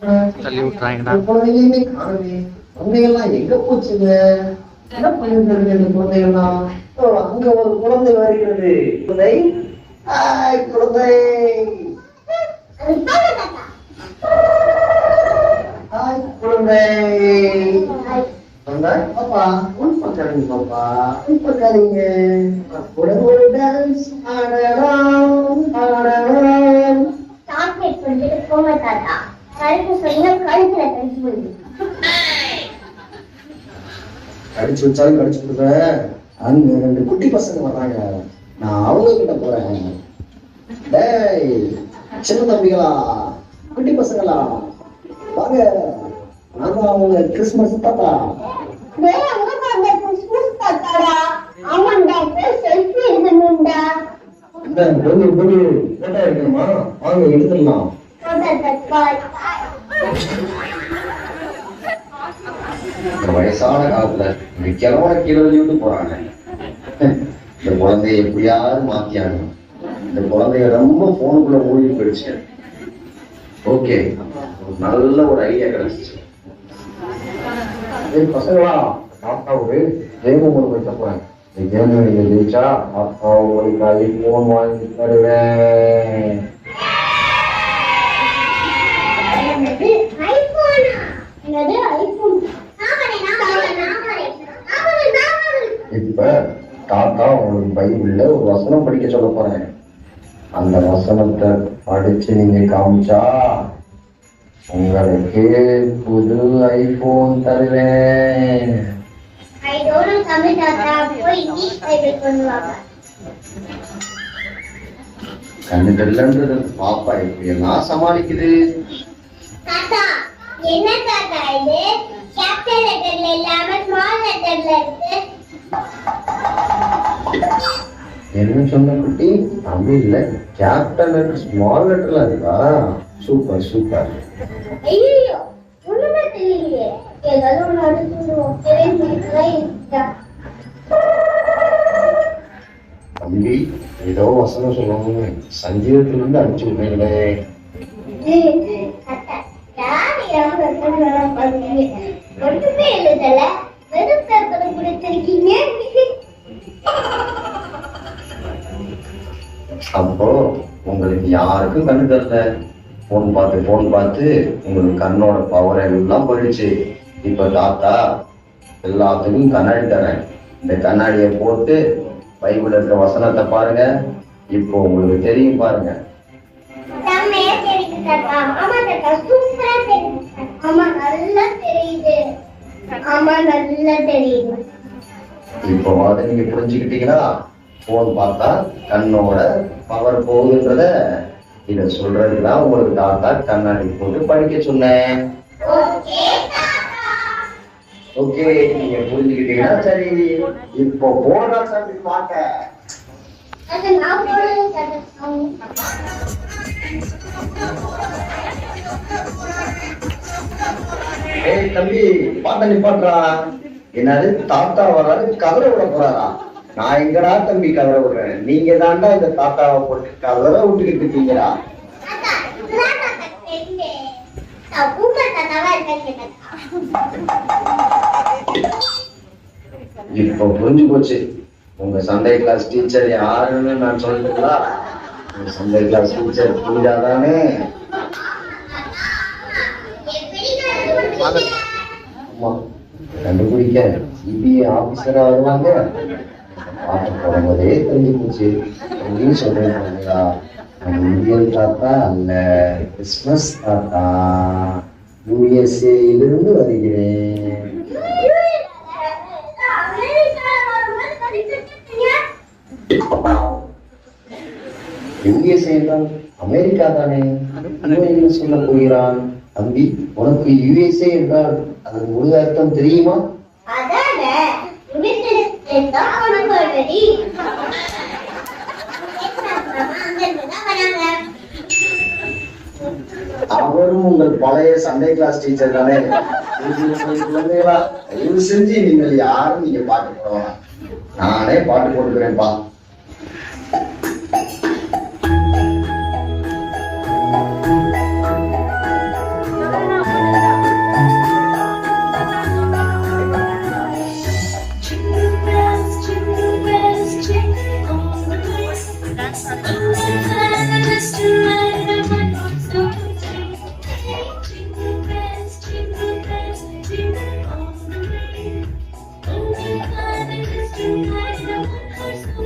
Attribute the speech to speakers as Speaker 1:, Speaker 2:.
Speaker 1: தள்ளி விட்டுறாங்கடா.
Speaker 2: குழந்தைகள்லாம் எங்க போச்சுங்க? என்ன பண்ணிட்டு இந்த குழந்தைகள்லாம்? அங்க ஒரு குழந்தை வருகிறது. குழந்தை? குழந்தை. குழந்தை. குழந்தை பாப்பா உன் பக்காதீங்க பாப்பா. உன் பக்காதீங்க கூட கடிச்சு வச்சாலும் கடிச்சு கொடுப்பேன் அங்க ரெண்டு குட்டி பசங்க வர்றாங்க. நான் அவங்க கிட்ட போறேன். டேய் சின்ன தம்பிகளா குட்டி பசங்களா? வாங்க. தான் அவங்க கிறிஸ்மஸ் தாத்தா.
Speaker 3: டேய் அங்க பாருங்க கிறிஸ்மஸ் தாத்தாடா ஆமாண்டா போய் செல்ஃபி எடுக்கணும்டா
Speaker 2: இந்த பொண்ணு பொண்ணு போட்டோ எடுக்கணுமா வாங்க எடுத்துடலாம் வயசான காலத்துல இந்த கிழவனை கீழே விட்டு போறாங்க. இந்த குழந்தைய எப்படியாவது மாத்தியாங்க இந்த குழந்தைய ரொம்ப போனுக்குள்ள மூழ்கி போயிடுச்சு. ஓகே நல்ல ஒரு ஐடியா கிடைச்சிச்சு. பசங்களா தாத்தா ஒரு ஒன்று வைக்க போறேன் இந்த நீங்க ஜெயிச்சா தாத்தா ஒரு ஐ போன் வாங்கி தருவேன். இப்ப தாத்தா உங்களுக்கு பைபிள்ல ஒரு வசனம் படிக்க சொல்ல போறேன். அந்த வசனத்தை படிச்சு நீங்க காமிச்சா உங்களுக்கு புது ஐபோன் தருவேன். கண்ணு தெரியலன்றது பாப்பா இப்படி எல்லாம் சமாளிக்குது.
Speaker 3: என்ன தாத்தா இது? கேபிட்டல் லெட்டர்ல இல்லாம ஸ்மால் லெட்டர்ல இருக்கு.
Speaker 2: என்ன சொன்ன குட்டி? தமிழ்ல கேப்டன் லெட்டர் ஸ்மால் லெட்டர்ல இருக்கா சூப்பர் சூப்பர்
Speaker 3: ஐயோ ஒண்ணுமே தெரியலையே. ஏதாவது ஒண்ணு அடிச்சுடுவோம். தெரியுங்களா இருக்கா
Speaker 2: தம்பி ஏதோ வசனம் சொல்லணும் சங்கீதத்துல இருந்து அடிச்சு விடுறீங்களே. அப்போ உங்களுக்கு யாருக்கும் கண்ணு தரல போன் பார்த்து போன் பார்த்து உங்களுக்கு கண்ணோட பவர் எல்லாம் போயிடுச்சு. இப்ப தாத்தா எல்லாத்துக்கும் கண்ணாடி தரேன். இந்த கண்ணாடியை போட்டு பைபிள் இருக்க வசனத்தை பாருங்க. இப்போ உங்களுக்கு தெரியும் பாருங்க. இப்போ அதை நீங்க புரிஞ்சுக்கிட்டீங்களா? போன் பார்த்தா கண்ணோட பவர் போகுதுன்றத இத சொல்றதுதான் உங்களுக்கு தாத்தா கண்ணாடி போட்டு படிக்க சொன்னேன்.
Speaker 3: ஓகே
Speaker 2: நீங்க புரிஞ்சுக்கிட்டீங்கன்னா சரி. இப்போ போனா சாமி
Speaker 3: பார்க்க.
Speaker 2: ஏய் தம்பி பாட்ட நிப்பாட்டுறா. என்னது தாத்தா வர்றாரு கதரை விட போறாரா? நான் எங்கடா தம்பி கதற விடுறேன்? நீங்க தாண்டா இந்த தாத்தாவை போட்டு கதற விட்டுக்கிட்டு இருக்கீங்களா இப்போ புரிஞ்சு போச்சு. உங்க சண்டே கிளாஸ் டீச்சர் யாருன்னு நான் சொல்லட்டுங்களா? உங்க சண்டே கிளாஸ் டீச்சர் பூஜா தானே
Speaker 3: எப்படி கண்டுபிடிச்சீங்க?
Speaker 2: ஆமா கண்டுபிடிக்க. சிபிஐ ஆபீசரா வருவாங்க. பாட்டு போடும்போதே தெரிஞ்சு போச்சு அப்படின்னு சொல்றேன் இல்லையா நம்ம இந்தியன் தாத்தா அல்ல கிறிஸ்மஸ் தாத்தா. யூஎஸ்ஏயிலிருந்து வருகிறேன். யுஎஸ்ஏ என்றால் அமெரிக்கா தானே? என்ன சொல்ல போகிறான். தம்பி உனக்கு யுஎஸ்ஏ என்றால் அதன் முழு அர்த்தம் தெரியுமா
Speaker 3: அதானே உனக்கு தான் உனக்கு already. அங்க இருந்து தான் வராங்க.
Speaker 2: அவரும் உங்கள் பழைய சண்டே கிளாஸ் டீச்சர் தானே? குழந்தைகளா தயவு செஞ்சு நீங்கள் யாரும் நீங்க பாட்டு போடலாம். நானே பாட்டு போட்டுக்கிறேன்ப்பா.